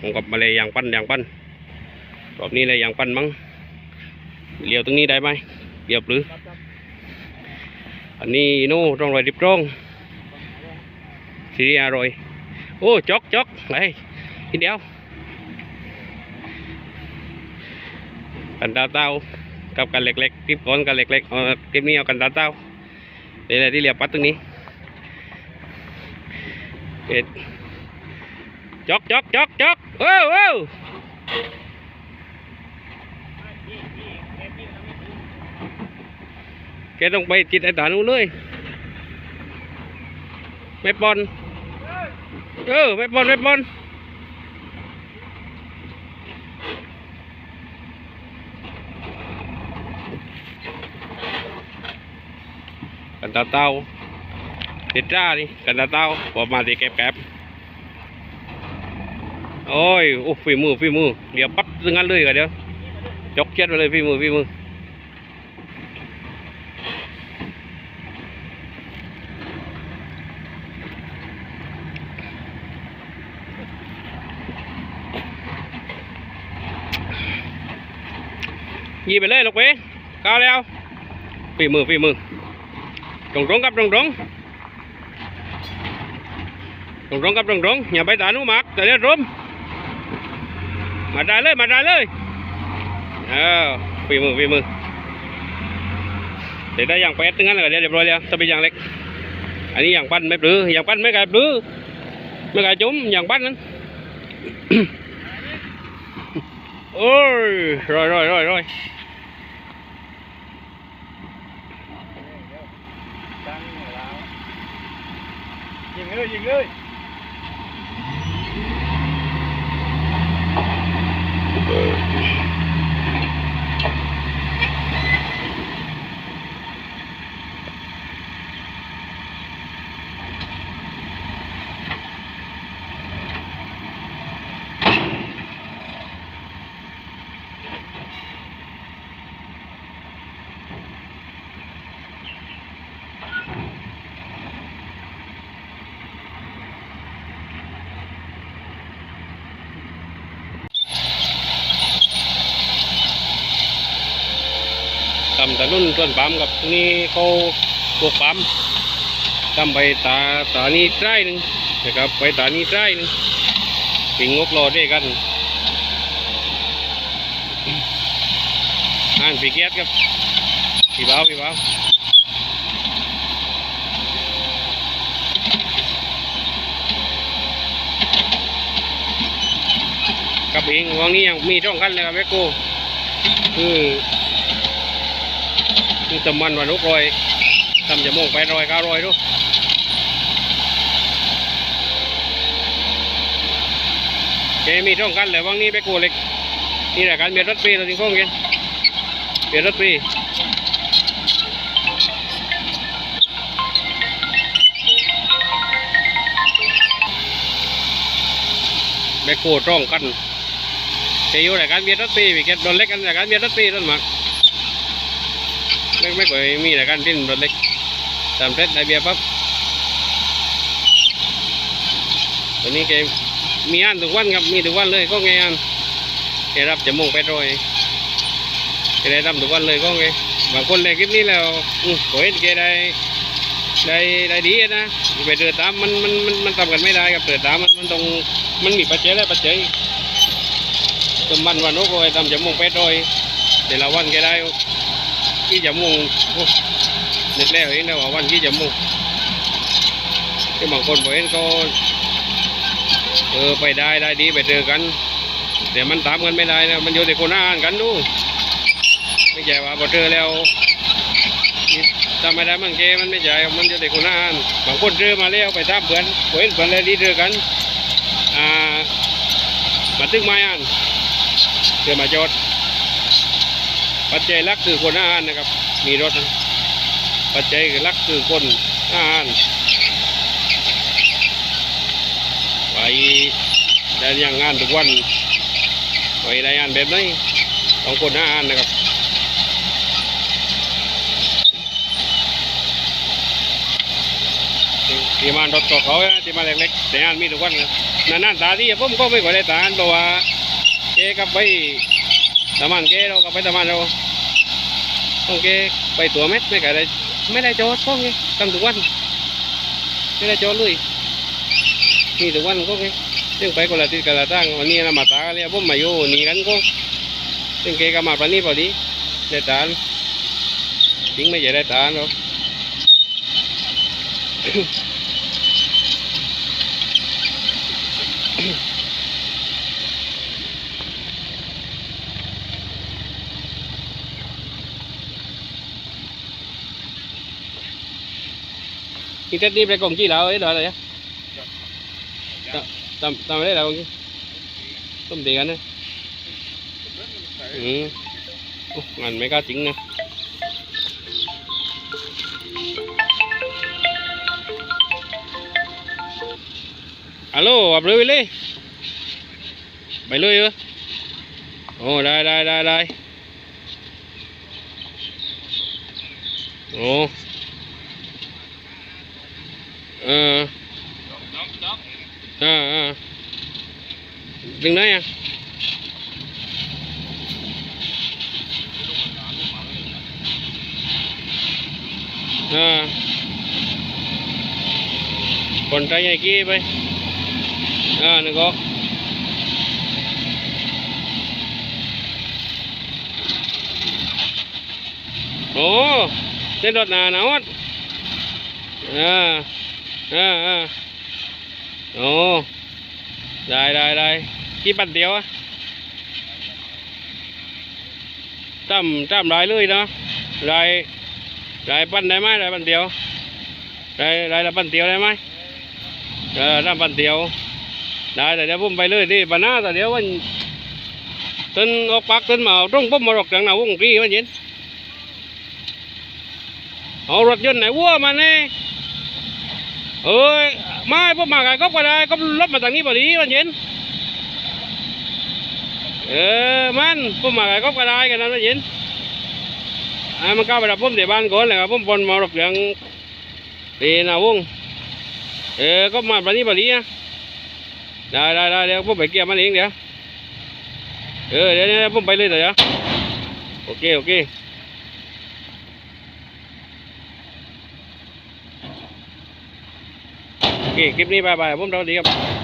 ผมกับมาเลยยางปั้นยางปั้นรอบนี้เลยยางปั้นมั้งเลี้ยวตรงนี้ได้ไหมเลี้ยวปรือ อันนี้โน่ร่องรอยดิบร่องสีอร่อยโอ้จอกจอกไปทีเดียวกันตาเต้ากับกันเล็กๆคลิปก่อนกันเล็กๆเอาคลิปนี้เอากันตาเต้าเดี๋ยวที่เรียบปัดตรงนี้เอ็ด จอกจอกจอกจอกเอ้าเอ้แกต้องไปจิตไอ้ตานู้นเลยไม่ปอนเออไม่ปอนไม่ปอนกันตาเต้าเด็ดจ้านี่กันตาเต้าพอมาตีแก็บๆ โอ้ยโอ้ฝีมือฝีมือเดี๋ยวปั๊บซึ่งงั้นเลยกันเดี๋ยวจกเช็ดไปเลยฝีมือฝีมือยีไปเลยลูกเป้ก้าวแล้วฝีมือฝีมือตรงตรงๆครับตรงตรงๆตรงตรงๆครับตรงตรงๆอย่าไปตานูหมักแต่เดี๋ยวรม มาได้เลยมาได้เลยเออฝีมือฝีมือเดี๋ยวได้อย่างแปดตึงนั้นเลยเดี๋ยวเรียบร้อยแล้วถ้าเป็นอย่างเล็ก อันนี้อย่างปั้นไม่ปลืออย่างปั้นไม่ไก่ปลือไม่ไก่จุ้มอย่างปั้นนั้นโอ้ยร่อยร่อยร่อยร่อยยิงเลยยิงเลย นุนส่วนปั๊มกับนี่เขาพวกปั๊มทำไปตาตานี้ใต้หนึ่งนะครับไปตานี้ใต้หนึ่งปิงงบรอได้วยกันอ่านปีเกียรติครับพี่บ่าวพี่บ่าวกับเองวันนี้ยังมีช่องกันเลยครับแม่กูคือ คือตะมันวันลุกรอยทำจะโมงไปรอยก้ารอยดูแกมีช่องกันเลยวังนี้ไปกูเล็กนี่แหละการเบียดรถปีเราถึงข้องกันเบียดรถปีไปกูร่องกันจะอยู่ในการเบียดรถปีไปเก็บโดนเล็กกันในการเบียดรถปีต้นมา ไม่ไม่เคยมีแต่การดิ้นรถเล็กตามเซ็ตได้เบียร์ปั๊บตอนนี้แกมีอันทุกวันครับมีทุกวันเลยก็ไงอันแกรับจะมุ่งไปรอยแกได้ทำทุกวันเลยก็ไงบางคนในคลิปนี้แล้วอือโอยแกได้ได้ได้ดีนะไปเดินตามมันมันมันมันทำกันไม่ได้ครับเดินตามมันมันต้องมันมีปัจเจัยและปัจเจัยจนมันวันโน้ก็ไปทำจะมุ่งไปรอยแต่ละวันแกได้ กี่จมูกนึกแล้วเองนะว่าวันกี่จมูกที่บางคนบอกเห็นก็เออไปได้ได้ดีไปเจอกัน แต่มันตามกันไม่ได้นะมันอยู่แต่คนอ่านกันดูไม่ใช่ว่าพอเจอแล้วทำไม่ได้มันเกมันไม่ใช่มันอยู่แต่คนอ่านบางคนเจอมาแล้วไปตามเพื่อนบอกเห็นเพื่อนเลยดีเจอกันอ่ามาตึกไม้อ่านเจอมาจอด ปัจจัยลักคือคนอาหารนะครับ มีรถนะปัจจัยลักคือคนอาหารไปได้ยังงานทุกวันไปได้งานแบบนี้ต้องคนอาหารนะครับที่มารถตัวเขานะที่มาเล็กๆแต่งานมีทุกวันนะนานๆตาที่ผมก็ไม่ค่อยได้ตาเพราะว่าเกกับไปตะมันเกเรากับไปตะมันเรา ต้อเกไปตัวเม็ดไม่ก็ได้ไม่ได้จอดก็ไงทำทุกวัน ไม่ได้จอดเลยมีทุกวันก็ไงซึ่งไปคนละทิศคนละทางวันนี้เรามาตาเนี่ยผมมาอยู่นี่กันก็ซึ่งเกก็มาปนนี้พอดีได้ตานจริงไม่ใช่ได้ตานหรอก Cái tết đi về cùng chi lão ấy đó rồi tầm tầm đấy là con chi tôm tiền anh ấy ừ Ủa, ngành mấy cá trứng nè alo gặp lưới đi bảy lưới chưa ồ đây đây đây đây ồ ờ ờ ờ đừng đấy à ờ còn trái này kia bay à nó có. Ồ tên đột nào nào hết à à, à. ồ. Đây đây đây. Kíp bàn tiếu á. Tầm tầm đói lưỡi đó. Đây. Đây bàn đấy mai đây bàn tiếu đây đây là bàn tiếu đấy mai đây là bàn tiếu đây đây đây vùng bay lưỡi đi bàn á giờ đéo mình tên ốc bác tên màu trong bốc màu rọc chẳng nào cũng kia mà nhìn. Họ rột dân này. Vua mà nè. เอ้ยไม่พวกมากันก็ไปได้ก็รถมาทางนี้พอดีมันเย็นเออมันพวกมากันก็ไปได้กันนั้นมันเย็นอ่ามันก้าวไปดับพุ่มเดี๋ยวบ้านก่อนเลยครับพุ่มบอลมารถเหลืองดีนะวงเออก็มาแบบนี้พอดีนะได้ได้ได้เดี๋ยวพุ่มไปเกี่ยวมันเองเดี๋ยวเออเดี๋ยวเดี๋ยวพุ่มไปเลยเดี๋ยวโอเคโอเค โอ เคคลิปนี้บายบายผมเราดีครับ